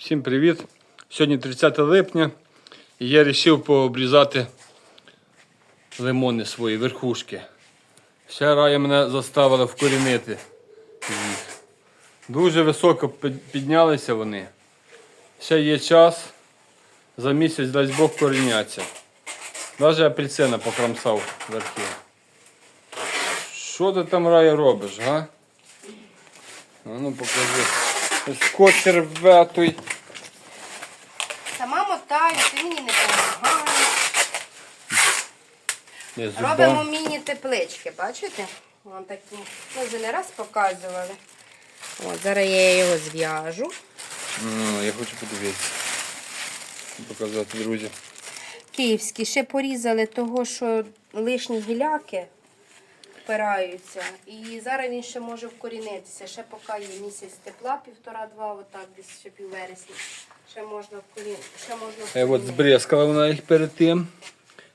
Всім привіт! Сьогодні 30 липня і я вирішив пообрізати лимони свої, верхушки. Ще рая мене заставила вкорінити їх. Дуже високо піднялися вони. Ще є час, за місяць дасть Бог коріняться. Навіть апельсина покромсав верхи. Що ти там рая робиш, га? Ну покажи. Скотч рве той. Сама мотаю, ти мені не допомагаєш. Робимо міні-теплички, бачите? Вон такі. Ми вже не раз показували. От, зараз я його зв'яжу. Ну, я хочу подивитися. Показати, друзі. Київські ще порізали того, що лишні гіляки впираються. І зараз він ще може вкорінитися. Ще поки є місяць тепла, півтора-два, отак десь ще піввересня. Ще можна вкорінити. Ще можна Е, от вкорінити. збризкала вона їх перед тим,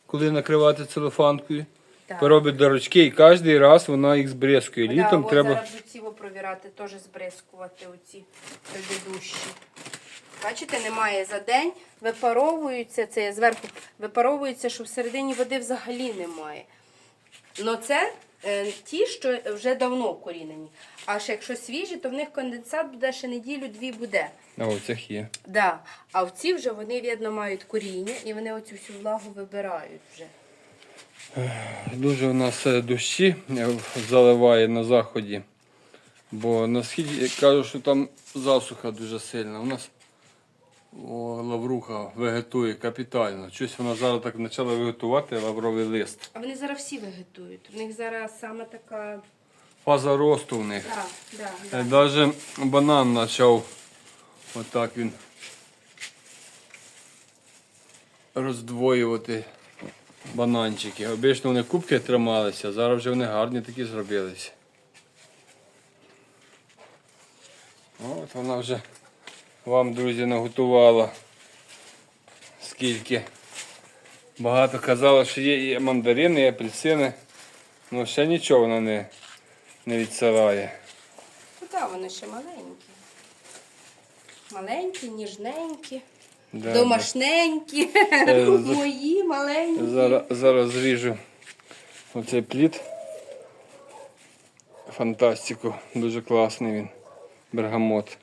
коли накривати целофанкою. Так. Поробить дорочки і кожен раз вона їх збризкує. Літом да, треба. Зараз ці провірати, теж збризкувати оці предыдущі. Бачите, немає за день, випаровуються, це зверху випаровується, що всередині води взагалі немає. Ну це ті, що вже давно вкорінені. А ще якщо свіжі, то в них конденсат буде ще неділю-дві буде. А у цих є. Да. А в ці вже вони, видно, мають коріння і вони оцю всю влагу вибирають вже. Дуже у нас е, дощі е, заливає на заході. Бо на східі кажуть, що там засуха дуже сильна. У нас о, лавруха вегетує капітально. Щось вона зараз так почала вегетувати лавровий лист. А вони зараз всі вегетують. У них зараз саме така. Фаза росту в них. Да, да, да. Е, Даже банан почав отак він роздвоювати бананчики. Обично вони кубки трималися, зараз вже вони гарні такі зробилися. От вона вже вам, друзі, наготувала. Скільки. Багато казала, що є і мандарини, і апельсини. Ну ще нічого вона не, не відсилає. Ну так, вони ще маленькі. Маленькі, ніжненькі, Да, домашненькі, Е, з- мої маленькі. Зараз, зараз зріжу оцей плід. Фантастику, дуже класний він. Бергамот.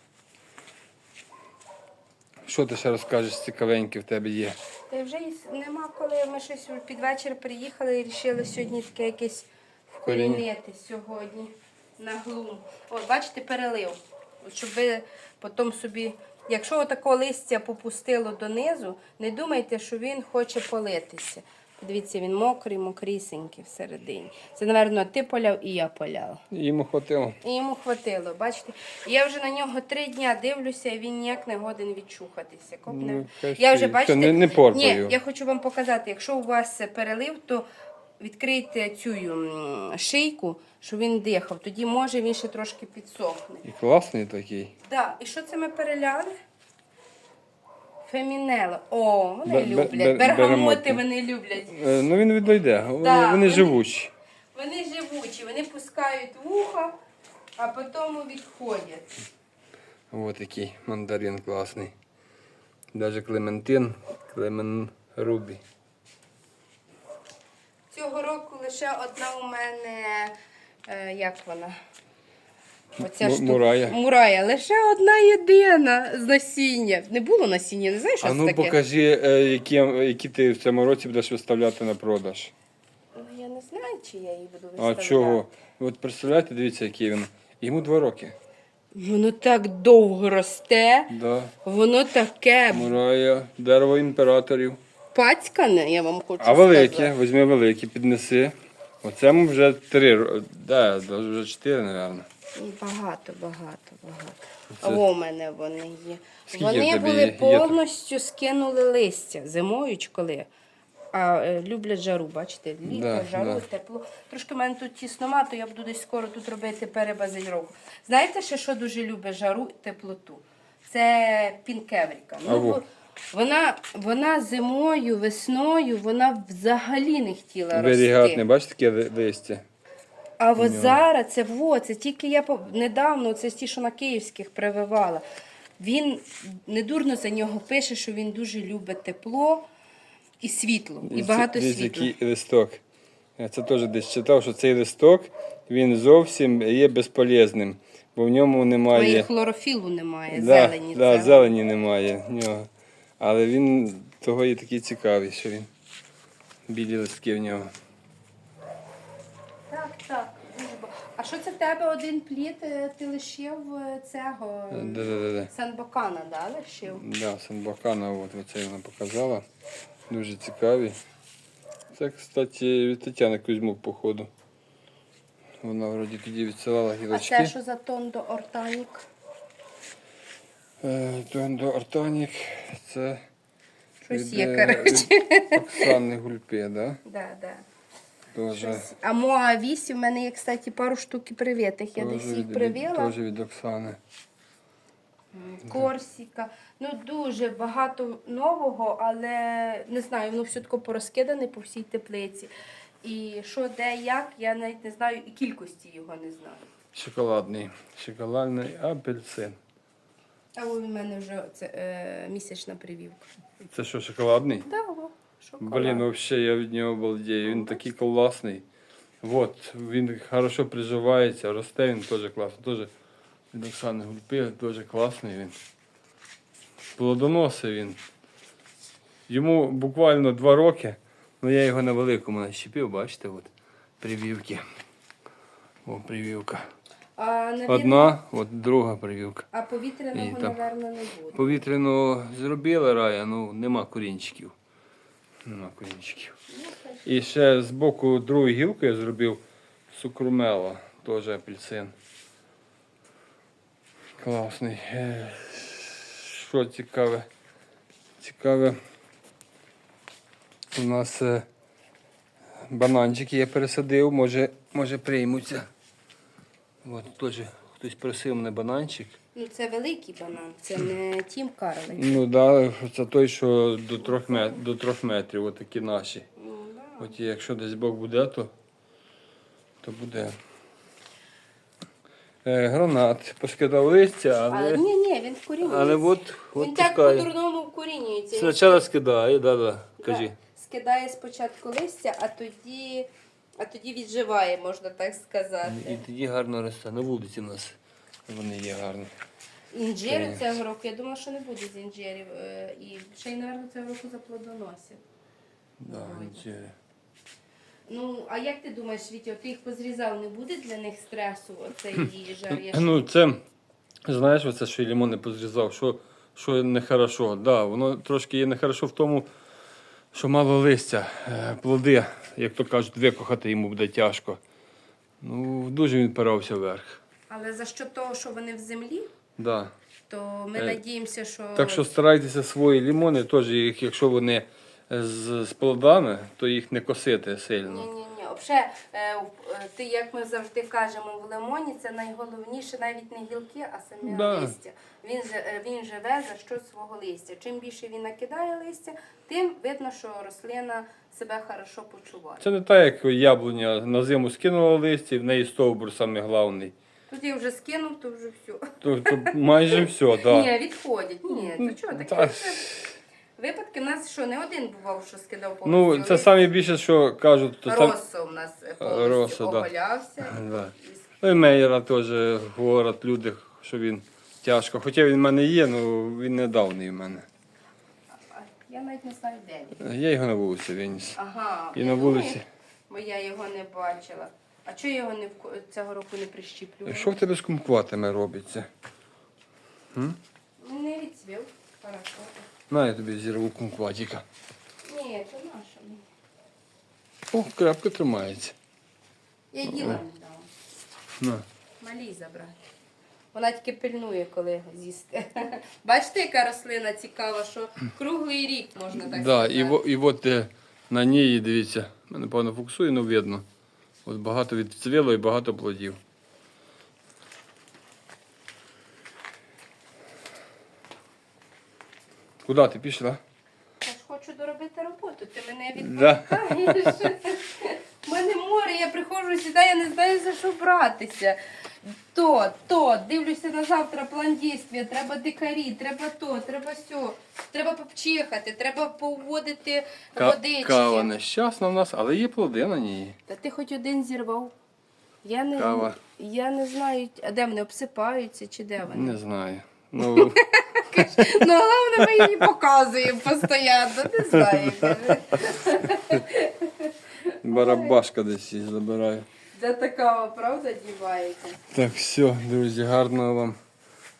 Що ти ще розкажеш цікавеньке в тебе є? Та вже й нема коли. Ми щось під вечір приїхали і вирішили сьогодні таке якесь вкорінити сьогодні на глум. От, бачите, перелив. От Щоб ви потім собі, якщо отако листя попустило донизу, не думайте, що він хоче политися. Подивіться, він мокрий, мокрісенький всередині. Це, напевно, ти поляв і я поляла. Йому хватило. І йому хватило, бачите? Я вже на нього три дня дивлюся, і він ніяк не годен відчухатися. Копне. Ну, я вже бачите, не- не Ні, я хочу вам показати, якщо у вас перелив, то відкрийте цю шийку, щоб він дихав. Тоді може він ще трошки підсохне. І класний такий. Да. І що це ми переляли? Фемінело. О, вони Бе- бе- люблять. бе- Бергамоти бергамоти. вони люблять. Е, ну він відійде. Вони, Да, вони вони- живучі. Вони живучі, вони пускають вуха, а потім відходять. Ось такий мандарин класний. Даже Клементин, Клемен Рубі. Цього року лише одна у мене, е, як вона? Оця Му- штука. мурая. Мурая. Лише одна єдина з насіння. Не було насіння, не знаєш, що А це ну таке? покажи, е, які, які ти в цьому році будеш виставляти на продаж. Ну, Я не знаю, чи я її буду А виставляти. чого? От представляєте, дивіться, який він. Йому два роки. Воно так довго росте, Да. воно таке Мурая, дерево імператорів. пацькане, я вам хочу А велике, сказати. візьми велике, піднеси. Оцему вже три, ро- да, даже вже чотири, мабуть. Багато, багато, багато. Це- О, у мене вони є. Скільки вони були є? Повністю скинули листя зимою чи коли. А е, люблять жару, бачите, літо, Да, жару, да. тепло. Трошки в мене тут тісномато, то я буду десь скоро тут робити перебазильровку. Знаєте, ще що дуже любить жару і теплоту? Це пінкевріка. Бо вона, вона зимою, весною, вона взагалі не хотіла Вирігатне, рости. бачите, таке листя? А от зараз це во, це тільки я по- недавно, це ті, що на київських прививала. Він недурно за нього пише, що він дуже любить тепло і світло, і багато Десь світла. який листок. Я це теж десь читав, що цей листок він зовсім є безполезним, бо в ньому Бо і хлорофілу немає, Да, зелені. да, це. зелені немає в нього. Але він того і такий цікавий, що він білі листки в нього. Так, так. Дуже ба- А що це в тебе один плід? е, Ти лишив е, цього е, Да-да-да. Санбокана, да, лишив? Да, Санбакана, от оце вона показала. Дуже цікаві. Це, кстати, від Тетяни Кузьмук, походу. Вона вроді тоді відсилала А гілочки. це що за тондо ортанік? Тондо Ортонік, це Щось є, коротше. Оксани Гульпе, да? Да, да. Тоже, Щось. А Моа 8 у мене є, кстати, пару штук привитих. Я десь їх від, теж від Оксани. Корсіка. Ну дуже багато нового, але не знаю, воно все таки порозкидане по всій теплиці. І що, де, як, я навіть не знаю, і кількості його не знаю. Шоколадний. Шоколадний апельсин. А у мене вже це е, місячна привівка. Це що, шоколадний? Да, шоколад. Блін, взагалі я від нього обалдею. Він такий класний. Вот, він хорошо приживається, росте він теж класно. Теж від Оксани Гульпи, дуже класний він. Плодоносий він. Йому буквально два роки, ну я його на великому нащепив, бачите, от прививки. О, прививка. А, навірно, Одна, от друга прививка. а повітряного, І там. напевно, не буде. Повітряну зробили рая, ну нема корінчиків. Нема корінчиків. І ще з боку другу гілку я зробив сукрумела, теж апельсин. Класний. Е, Що цікаве? Цікаве. У нас е, бананчики я пересадив, може, може приймуться. От теж хтось просив мене бананчик. Ну, це великий банан, це не тім Карлик. Ну да, це той, що до трьох, мет... до трьох метрів, отакі наші. Ну, да. От якщо десь Бог буде, то, то буде. Е, гранат. Поскидав листя, Але але, ні, ні, він вкорінюється. але от, він так по-дурному вкорінюється. Він Спочатку скидає, да, да. Кажи. Да, Скидає спочатку листя, а тоді, а тоді відживає, можна так сказати. І тоді гарно росте. На вулиці в нас вони є гарні. Інжирів цього року, я думала, що не буде з інжирів. е, І ще й, мабуть, цього року заплодоносив. Да, інжири. Ну, а як ти думаєш, Вітя, ти їх позрізав, не буде для них стресу оцей їжа? Ну, це, знаєш, оце, що Лімон не позрізав, що, що нехорошо. Да, воно трошки є нехорошо в тому, що мало листя, е, плоди, як то кажуть, викохати йому буде тяжко. Ну, дуже він порався вверх. Але за що того, що вони в землі, Да. то ми Е, надіємося, що. Так що старайтеся свої лімони, теж, їх, якщо вони з, з плодами, то їх не косити сильно. ні, ні. Взагалі, е, в- е, ти, як ми завжди кажемо, в лимоні це найголовніше навіть не гілки, а самі Да. листя. Він, е, він живе за що свого листя. Чим більше він накидає листя, тим видно, що рослина себе хорошо почуває. Це не так, як яблуня на зиму скинула листя, і в неї стовбур самий головний. Тут я вже скинув, то вже все. То, то майже все, так. Да. Ні, відходять. Ні, то чого таке? Та, Це- Випадки в нас що не один бував, що скидав повністю. Ну, це саме більше, що кажуть, то сам... Росо в нас е, повністю Росо, да. оголявся. Да. Ну, і Мейера теж говорять люди, що він тяжко. Хоча він в мене є, але він недавній в мене. А Я навіть не знаю, де він. Я його на вулиці виніс. Ага. І на вулиці. Бо я його не бачила. А чого я його не вко- цього року не прищіплювала? Що в тебе з кумкватами робиться? Ну, Не відцвів. Хорошо. На, я тобі зірву кумкватіка. Ні, це наша. О, крепко тримається. Я їла не дала. На. Малі забрати. Вона тільки пильнує, коли з'їсти. Бачите, яка рослина цікава, що круглий рік можна так Да, сказати. і, во- і от е, на ній, дивіться, мене певно фокусує, але видно. От багато відцвіло і багато плодів. Куди ти пішла? Я ж хочу доробити роботу, ти мене Да. У мене море, я приходжу сюди, я не знаю за що братися. То, то, дивлюся на завтра план дійства, треба дикарі, треба то, треба сьо, треба почихати, треба поводити Ка- водички. Кава нещасна в нас, але є плоди на ній. Та ти хоч один зірвав. Я не, Кава. я не знаю, а де вони обсипаються чи де вони. Не знаю. Ну, Ну, головне, ми її показуємо постійно, не знаю. барабашка десь її забираю. Де така, правда, дівається? Так, все, друзі, гарного вам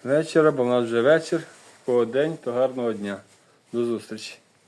вечора, бо в нас вже вечір. По день, то гарного дня. До зустрічі.